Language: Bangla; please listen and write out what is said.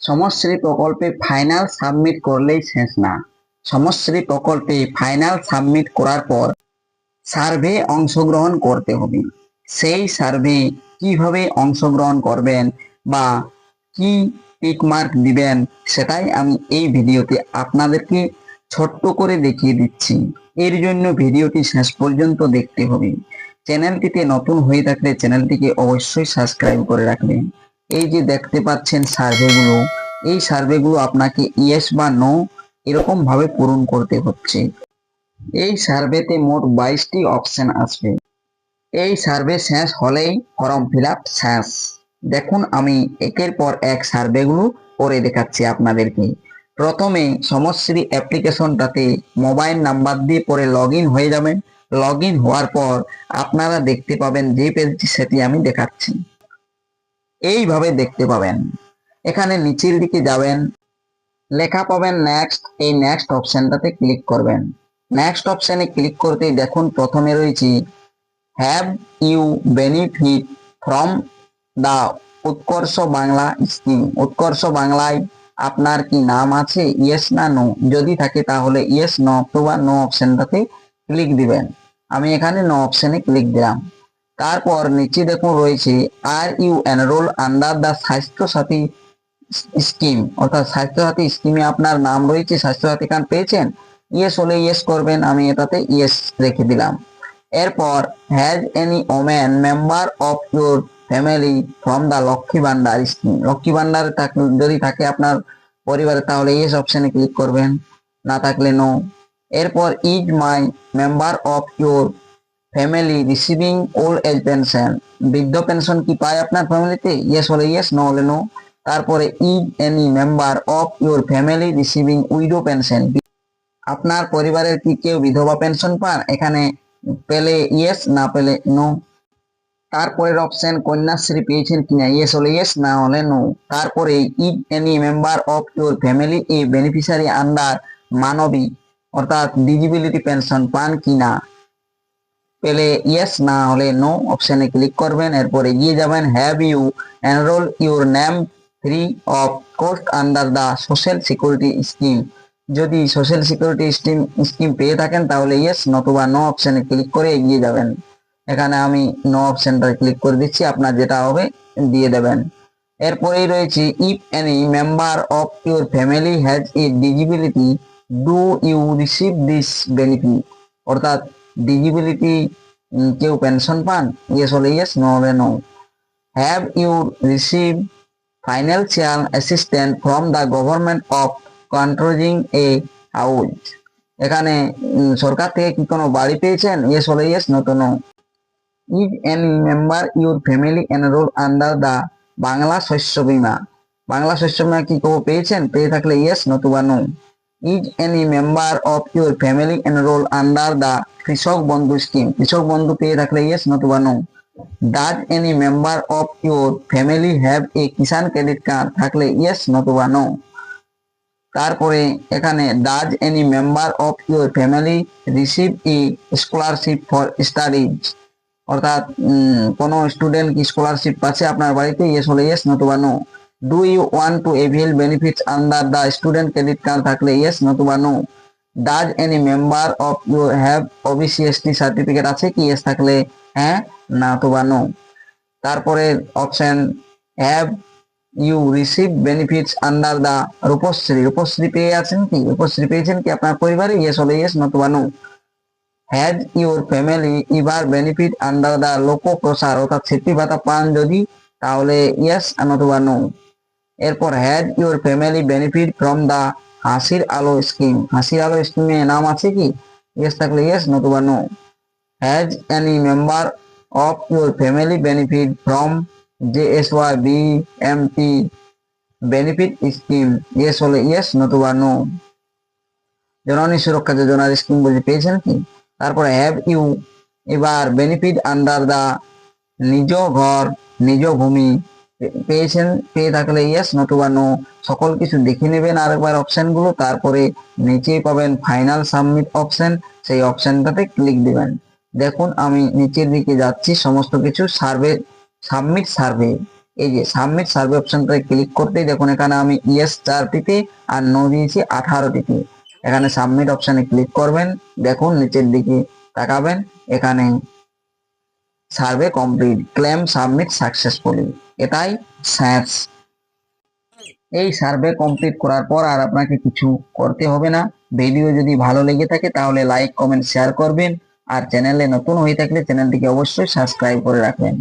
সমশ্রী প্রকল্পে ফাইনাল সাবমিট করলেই শেষ না। সমশ্রী প্রকল্পে ফাইনাল সাবমিট করার পর সার্ভে অংশগ্রহণ করতে হবে। সেই সার্ভে কীভাবে অংশগ্রহণ করবেন বা কি টিকমার্ক দিবেন সেটাই আমি এই ভিডিওতে আপনাদেরকে ছোট্ট করে দেখিয়ে দিচ্ছি। এর জন্য ভিডিওটি শেষ পর্যন্ত দেখতে হবে। চ্যানেলটিতে নতুন হয়ে থাকলে চ্যানেলটিকে অবশ্যই সাবস্ক্রাইব করে রাখবেন। এই যে দেখতে পাচ্ছেন সার্ভেগুলো এই সার্ভেগুলো আপনাকে ইয়েস বা নো এরকম ভাবে পূরণ করতে হচ্ছে। এই সার্ভেতে মোট বাইশটি অপশন আসবে। এই সার্ভে শেষ হলেই ফর্ম ফিল আপ শেষ। দেখুন, আমি একের পর এক সার্ভেগুলো করে দেখাচ্ছি আপনাদেরকে। প্রথমে সমশ্রী অ্যাপ্লিকেশনটাতে মোবাইল নাম্বার দিয়ে পরে লগ হয়ে যাবেন লগ হওয়ার পর আপনারা দেখতে পাবেন যে পেজটি সেটি আমি দেখাচ্ছি। এইভাবে দেখতে পাবেন। এখানে নিচের দিকে যাবেন। লেখা পাবেন নেক্সট এই নেক্সট অপশনটাতে ক্লিক করবেন। নেক্সট অপশনে ক্লিক করতেই দেখুন প্রথমে রয়েছে have you benefit from the Utkarsha Bangla scheme উৎকর্ষ বাংলায় আপনার কি নাম আছে? ইয়েস না নো যদি থাকে তাহলে ইয়েস নো অথবা নো অপশনটাতে ক্লিক দিবেন। আমি এখানে নো অপশনে ক্লিক দিলাম। তারপর নিচে দেখুন রয়েছে are you enroll under the Swasthya Sathi scheme অর্থাৎ স্বাস্থ্য সাথী স্কিমে আপনার নাম রয়েছে স্বাস্থ্য সাথী কার্ড পেয়েছেন। ইয়েস হলে ইয়েস করবেন, আমি এটাতে ইয়েস রেখে দিলাম। এরপর has any women member of your family from the Lakshmi Bhandar scheme Lakshmi Bhandar যদি থাকে আপনার পরিবারে, তাহলে ইয়েস অপশানে ক্লিক করবেন। না থাকলে নো এরপর is my member of your family receiving old age pension বৃদ্ধ পেনশন কি পায় আপনার ফ্যামিলিতে ইয়েস হলে ইয়েস নো হলে নো তারপরে is any member of your family receiving widow pension আপনার পরিবারের কি কেউ বিধবা পেনশন পান? এখানে পেলে ইয়েস না পেলে নো তারপরের অপশন কন্যাশ্রী পেয়েছেন কিনা? ইয়েস হলে ইয়েস না হলে নো তারপরে is any member of your family a beneficiary under Manabi অর্থাৎ ডিজিবিলিটি পেনশন পান কিনা? পেলে ইয়েস না হলে নো অপশনে ক্লিক করবেন। এরপর এগিয়ে যাবেন। Have you enroll your name free of cost under the social security scheme যদি সোশ্যাল সিকিউরিটি স্কিম স্কিম পেয়ে থাকেন, তাহলে ইয়েস নতুবা নো অপশনে ক্লিক করে এগিয়ে যাবেন। এখানে আমি নো অপশনটা ক্লিক করে দিচ্ছি। আপনার যেটা হবে, দিয়ে দেবেন। এরপরেই রয়েছে if any member of your family has a disability do you receive this benefit অর্থাৎ ডিজিবিলিটি কেউ পেনশন পান ইয়েস হলে ইয়েস নো হলে no have you receive financial assistant from the government of controlling a house এখানে সরকার থেকে কি কোনো বাড়ি পেয়েছেন? ইয়েস হলে ইয়েস নতুন no is any member your family enroll under the Bangla Shasya Bima Bangla শস্য বীমা কি কেউ পেয়েছেন? পেয়ে থাকলে ইয়েস নতুবা no is any member of your family enroll under the Krishak Bandhu scheme Krishak Bandhu পেয়ে থাকলে ইয়েস নতুবা no does any member of your family have a Kisan credit card থাকলে ইয়েস নতুবা নো তারপরে এখানে does any member of your family receive a scholarship for studies অর্থাৎ কোনো স্টুডেন্ট কি স্কলারশিপ পাচ্ছে আপনার বাড়িতে? ইয়েস হলে ইয়েস নতুবা no do you want to avail benefits under the student credit card থাকলে ইয়েস নতুবা no does any member of you have OBC certificate আছে কি? ইয়েস থাকলে হ্যাঁ না অথবা নো তারপরে option have you receive benefits under the Rupashree? Rupashree পেয়ে আছেন কি? রূপশ্রী পেয়েছেন কি আপনার পরিবারে? ইয়েস হলে ইয়েস নতুবা no has your family ever benefit under the Lok Prasar? অর্থাৎ স্মৃতি ভাতা পান যদি, তাহলে ইয়েস নতুবা নো এরপর has your family benefit from the Hasir Alo scheme. হাসির আলো স্কিমে নাম আছে কি? ইয়েস থাকলে ইয়েস নতুবা no has any member of your family benefit from J S Y B M P benefit scheme yes হলে ইয়েস নতুবা নো জননী সুরক্ষা যোজনার স্কিম বলতে পেয়েছেন কি? তারপরে have you ever benefit under the Nij Ghar, Nij ভূমি পেয়েছেন, পেয়ে থাকলে ইয়েস নতুবা নো সকল কিছু দেখে নেবেন আরেকবার অপশনগুলো, তারপরে নিচেই পাবেন ফাইনাল সাবমিট অপশন সেই অপশনটাতে ক্লিক দিবেন। দেখুন, আমি নিচের দিকে যাচ্ছি, সমস্ত কিছু সার্ভে সাবমিট সার্ভে এই যে সাবমিট সার্ভে অপশনটায় ক্লিক করতেই দেখুন, এখানে আমি ইয়েস চারটিতে আর নো দিয়েছি আঠারোটিতে। এখানে সাবমিট অপশানে ক্লিক করবেন, দেখুন, নিচের দিকে তাকাবেন, এখানে survey complete claim submit successfully এটাই স্যাস এই সার্ভে কমপ্লিট করার পর আর আপনাকে কিছু করতে হবে না। ভিডিও যদি ভালো লেগে থাকে তাহলে লাইক কমেন্ট শেয়ার করবেন। আর চ্যানেলে নতুন হয়ে থাকলে চ্যানেলটিকে অবশ্যই সাবস্ক্রাইব করে রাখবেন।